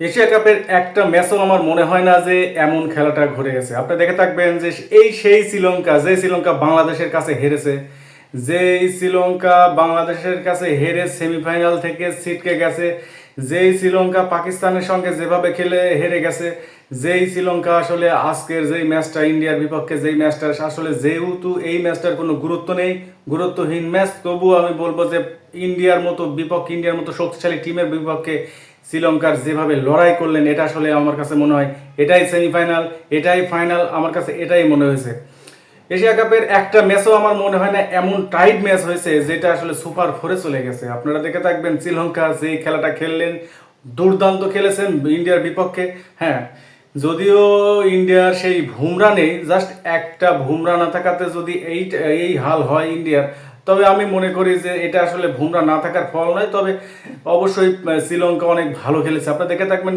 Asia কাপের একটা ম্যাচও আমার মনে হয় না যে এমন খেলাটা ঘুরে গেছে। আপনি দেখে থাকবেন যে এই সেই শ্রীলঙ্কা, যে শ্রীলঙ্কা বাংলাদেশের কাছে হেরেছে, যে শ্রীলঙ্কা বাংলাদেশের কাছে হেরে সেমিফাইনাল থেকে ছিটকে গেছে যেই শ্রীলঙ্কা পাকিস্তানের সঙ্গে যেভাবে খেলে হেরে গেছে যেই শ্রীলঙ্কা আসলে আজকের যেই ম্যাচটা, ইন্ডিয়ার বিপক্ষে যেই ম্যাচটা, আসলে যেহেতু এই ম্যাচটার কোনো গুরুত্ব নেই, গুরুত্বহীন ম্যাচ, তবুও আমি বলব যে ইন্ডিয়ার মতো বিপক্ষে, ইন্ডিয়ার মতো শক্তিশালী টিমের বিপক্ষে শ্রীলঙ্কার যেভাবে লড়াই করলেন, এটা আসলে আমার কাছে মনে হয় এটাই সেমিফাইনাল এটাই ফাইনাল আমার কাছে এটাই মনে হয়েছে। এশিয়া কাপের একটা ম্যাচও আমার মনে হয় না এমন টাইট ম্যাচ হয়েছে যেটা আসলে সুপার ফোরে চলে গেছে। আপনারা দেখে থাকবেন শ্রীলঙ্কা যেই খেলাটা খেললেন, দুর্দান্ত খেলেছেন ইন্ডিয়ার বিপক্ষে। হ্যাঁ যদিও ইন্ডিয়ার সেই ভুমরা নেই জাস্ট একটা ভুমরা না থাকাতে যদি এই এই হাল হয় ইন্ডিয়ার তবে আমি মনে করি যে এটা আসলে ভুমরা না থাকার ফল নয়, তবে অবশ্যই শ্রীলঙ্কা অনেক ভালো খেলেছে। আপনারা দেখে থাকবেন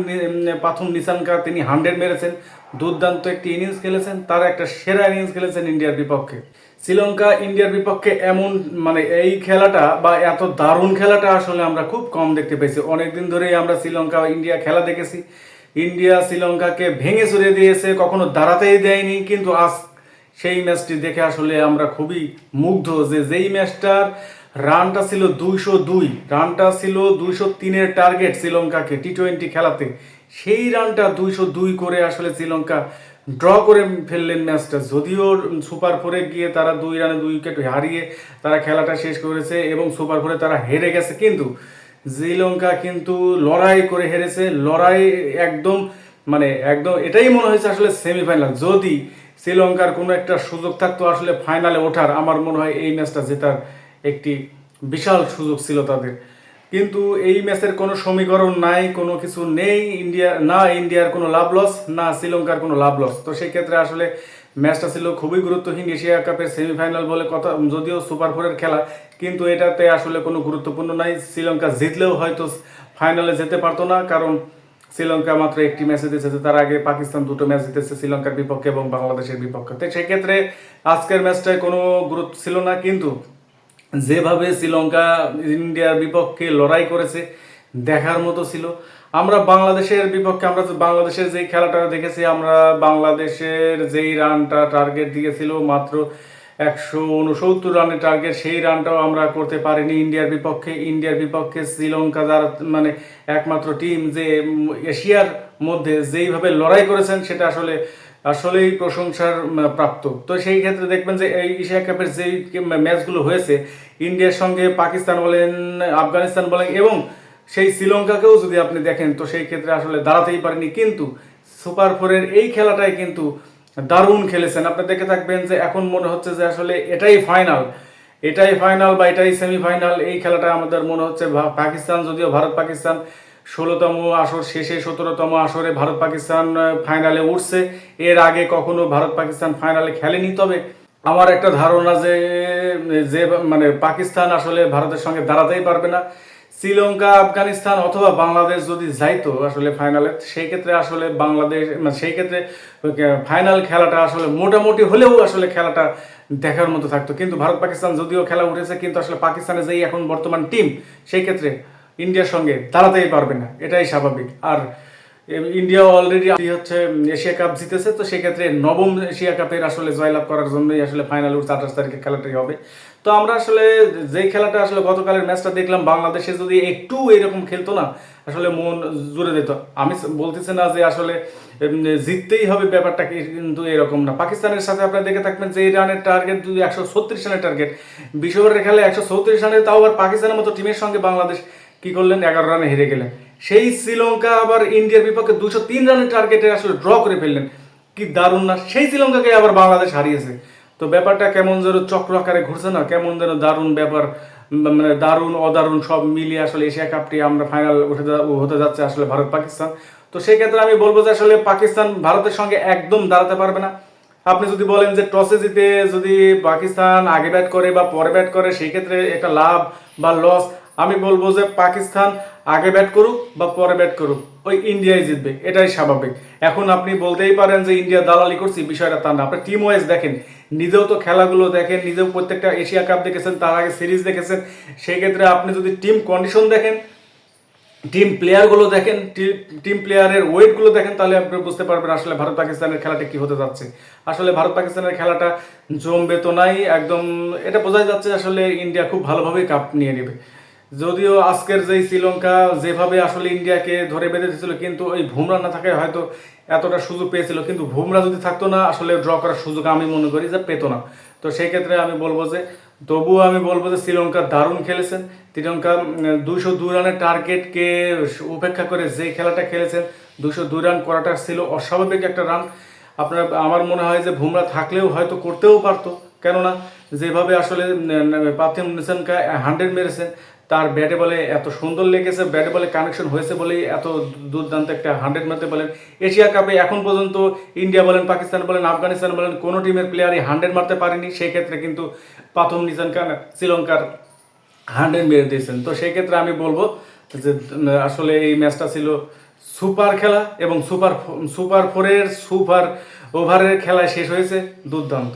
প্রথম নিশানকা তিনি হান্ড্রেড মেরেছেন, দুর্দান্ত একটি ইনিংস খেলেছেন, তার একটা সেরা ইনিংস খেলেছেন ইন্ডিয়ার বিপক্ষে। শ্রীলঙ্কা ইন্ডিয়ার বিপক্ষে এমন মানে এই খেলাটা বা এত দারুণ খেলাটা আসলে আমরা খুব কম দেখতে পেয়েছি। অনেকদিন ধরেই আমরা শ্রীলঙ্কা ইন্ডিয়া খেলা দেখেছি। ইন্ডিয়া শ্রীলঙ্কাকে ভেঙে চুরে দিয়েছে, কখনো দাঁড়াতেই দেয়নি, কিন্তু আজ সেই ম্যাচটি দেখে আসলে আমরা খুবই মুগ্ধ যে যেই ম্যাচটার রানটা ছিল দুইশো দুই, রানটা ছিল দুইশো তিনের টার্গেট শ্রীলঙ্কাকে টি টোয়েন্টি খেলাতে। সেই রানটা দুইশো দুই করে আসলে শ্রীলঙ্কা ড্র করে ফেললেন ম্যাচটা। যদিও সুপার ফোরে গিয়ে তারা দুই রানে দুই উইকেট হারিয়ে তারা খেলাটা শেষ করেছে এবং সুপার ফোরে তারা হেরে গেছে। কিন্তু শ্রীলঙ্কা কিন্তু লড়াই করে হেরেছে। লড়াই একদম মানে একদম এটাই মনে হয়েছে আসলে সেমিফাইনাল। যদি শ্রীলঙ্কার কোনো একটা সুযোগ থাকতো আসলে ফাইনালে ওঠার। আমার মনে হয় এই ম্যাচটা জেতার একটি বিশাল সুযোগ ছিল তাদের। কিন্তু এই ম্যাচের কোনো সমীকরণ নাই, কোনো কিছু নেই, ইন্ডিয়া, না ইন্ডিয়ার কোনো লাভ লস না শ্রীলঙ্কার কোনো লাভ লস তো সেই ক্ষেত্রে আসলে ম্যাচটা ছিল খুবই গুরুত্বহীন এশিয়া কাপের সেমিফাইনাল বলে কথা, যদিও সুপার ফোরের খেলা, কিন্তু এটাতে আসলে কোনো গুরুত্বপূর্ণ নাই। শ্রীলঙ্কা জিতলেও হয়তো ফাইনালে যেতে পারতো না, কারণ শ্রীলঙ্কা মাত্র একটি ম্যাচ জিতেছে, তার আগে পাকিস্তান দুটো ম্যাচ জিতেছে, শ্রীলঙ্কার বিপক্ষে এবং বাংলাদেশের বিপক্ষে। তো সেক্ষেত্রে আজকের ম্যাচটায় কোনো গুরুত্ব ছিল না, কিন্তু যেভাবে শ্রীলঙ্কা ইন্ডিয়ার বিপক্ষে লড়াই করেছে, দেখার মতো ছিল। আমরা বাংলাদেশের বিপক্ষে, আমরা বাংলাদেশের যেই খেলাটা দেখেছি, আমরা বাংলাদেশের যেই রানটা টার্গেট দিয়েছিল মাত্র একশো উনসত্তর রানের টার্গেট সেই রানটাও আমরা করতে পারিনি ইন্ডিয়ার বিপক্ষে। ইন্ডিয়ার বিপক্ষে শ্রীলঙ্কা যারা মানে একমাত্র টিম যে এশিয়ার মধ্যে যেইভাবে লড়াই করেছেন, সেটা আসলে, আসলেই প্রশংসার প্রাপ্ত। তো সেই ক্ষেত্রে দেখবেন যে, এই এশিয়া কাপের যেই ম্যাচগুলো হয়েছে, ইন্ডিয়ার সঙ্গে পাকিস্তান বলেন, আফগানিস্তান বলেন, এবং সেই শ্রীলঙ্কাকেও যদি আপনি দেখেন, তো সেই ক্ষেত্রে আসলে দাঁড়াতেই পারেনি। কিন্তু, সুপার ফোরের এই খেলাটাই কিন্তু দারুণ খেলেছেন। আপনি দেখে থাকবেন যে এখন মনে হচ্ছে যে আসলে এটাই ফাইনাল এটাই ফাইনাল বা এটাই সেমিফাইনাল এই খেলাটা আমাদের মনে হচ্ছে পাকিস্তান, যদিও ভারত পাকিস্তান ষোলোতম আসর শেষে, সতেরোতম আসরে ভারত পাকিস্তান ফাইনালে উঠছে। এর আগে কখনো ভারত পাকিস্তান ফাইনালে খেলেনি। তবে আমার একটা ধারণা যে যে মানে পাকিস্তান আসলে ভারতের সঙ্গে দাঁড়াতেই পারবে না। শ্রীলঙ্কা, আফগানিস্তান অথবা বাংলাদেশ যদি যাইতো আসলে ফাইনালে সেই ক্ষেত্রে আসলে বাংলাদেশ মানে সেই ক্ষেত্রে ফাইনাল খেলাটা আসলে মোটামুটি হলেও আসলে খেলাটা দেখার মতো থাকতো। কিন্তু ভারত, পাকিস্তান যদিও খেলা উঠেছে, কিন্তু আসলে পাকিস্তানে যেই এখন বর্তমান টিম সেই ক্ষেত্রে ইন্ডিয়ার সঙ্গে দাঁড়াতেই পারবে না। এটাই স্বাভাবিক। আর ইন্ডিয়া অলরেডি হচ্ছে এশিয়া কাপ জিতেছে, তো সেক্ষেত্রে নবম এশিয়া কাপের আসলে জয়লাভ করার জন্যই আসলে ফাইনাল উঠছে আঠাশ তারিখে খেলাটাই হবে। তো আমরা আসলে যেই খেলাটা আসলে গতকালের ম্যাচটা দেখলাম, বাংলাদেশে যদি একটু এরকম খেলতো না, আসলে মন জুড়ে দিত আমি বলতেছি না যে আসলে জিততেই হবে ব্যাপারটা কিন্তু এরকম না। পাকিস্তানের সাথে আপনারা দেখে থাকবেন যে রানের টার্গেট যদি একশো ছত্রিশ রানের টার্গেট বিশ্বকাপের খেলে একশো চৌত্রিশ রানের তাও আবার পাকিস্তানের মতো টিমের সঙ্গে বাংলাদেশ কি করলেন? এগারো রানে হেরে গেলেন। সেই শ্রীলঙ্কা আবার ইন্ডিয়ার বিপক্ষে দুশো তিন রানের টার্গেটে আসলে ড্র করে ফেললেন। কি দারুণ না, সেই শ্রীলঙ্কাকে আবার বাংলাদেশ হারিয়েছে। তো ব্যাপারটা কেমন যেন চক্র আকারে ঘুরছে না, কেমন যেন দারুণ ব্যাপার মানে দারুণ, অদারুণ সব মিলিয়ে আসলে এশিয়া কাপটি আমরা ফাইনাল উঠে হতে যাচ্ছে আসলে ভারত পাকিস্তান তো সেই ক্ষেত্রে আমি বলব যে আসলে পাকিস্তান ভারতের সঙ্গে একদম দাঁড়াতে পারবে না। আপনি যদি বলেন যে টসে জিতে যদি পাকিস্তান আগে ব্যাট করে বা পরে ব্যাট করে, সেই ক্ষেত্রে একটা লাভ বা লস আমি বলব যে পাকিস্তান আগে ব্যাট করুক বা পরে ব্যাট করুক, ওই ইন্ডিয়াই জিতবে, এটাই স্বাভাবিক। এখন আপনি বলতেই পারেন যে ইন্ডিয়া দালালি করছি, বিষয়টা তা না। আপনি টিম ওয়াইজ দেখেন, নিজেও তো খেলাগুলো দেখেন, নিজেও প্রত্যেকটা এশিয়া কাপ দেখেছেন, তার আগে সিরিজ দেখেছেন। সেই ক্ষেত্রে আপনি যদি টিম কন্ডিশন দেখেন টিম প্লেয়ারগুলো দেখেন টিম প্লেয়ারের ওয়েটগুলো দেখেন, তাহলে আপনি বুঝতে পারবেন আসলে ভারত পাকিস্তানের খেলাটা কি হতে যাচ্ছে। আসলে ভারত পাকিস্তানের খেলাটা জমবে তো নাই, একদম, এটা বোঝাই যাচ্ছে আসলে ইন্ডিয়া খুব ভালোভাবেই কাপ নিয়ে নেবে। যদিও আজকের যেই শ্রীলঙ্কা যেভাবে আসলে ইন্ডিয়াকে ধরে বেঁধে দিয়েছিল কিন্তু ওই ভুমরা না থাকায় হয়তো এতটা সুযোগ পেয়েছিল। কিন্তু ভুমরা যদি থাকতো না, আসলে ড্র করার সুযোগ আমি মনে করি যে পেতো না। তো সেই ক্ষেত্রে আমি বলব যে, তবুও আমি বলব যে শ্রীলঙ্কা দারুণ খেলেছেন। শ্রীলঙ্কা দুইশো দুই রানের টার্গেটকে উপেক্ষা করে যে খেলাটা খেলেছেন দুশো দুই রান করাটা ছিল অস্বাভাবিক একটা রান। আপনার, আমার মনে হয় যে ভুমরা থাকলেও হয়তো করতেও পারতো। কেননা, যেভাবে আসলে পার্থিব নিশানকা হান্ড্রেড মেরেছেন তার ব্যাটে বলে এত সুন্দর লেগেছে, ব্যাটে বলে কানেকশন হয়েছে বলেই এত দুর্দান্ত একটা হান্ড্রেড মারতে বলেন। এশিয়া কাপে এখন পর্যন্ত ইন্ডিয়া বলেন, পাকিস্তান বলেন, আফগানিস্তান বলেন, কোনো টিমের প্লেয়ারই হান্ড্রেড মারতে পারেনি। সেই ক্ষেত্রে কিন্তু প্রথম নিশান খান শ্রীলঙ্কার হান্ড্রেড মেরে দিয়েছেন। তো সেই ক্ষেত্রে আমি বলব যে, আসলে এই ম্যাচটা ছিল সুপার খেলা এবং সুপার সুপার ফোরের সুপার ওভারের খেলায় শেষ হয়েছে, দুর্দান্ত।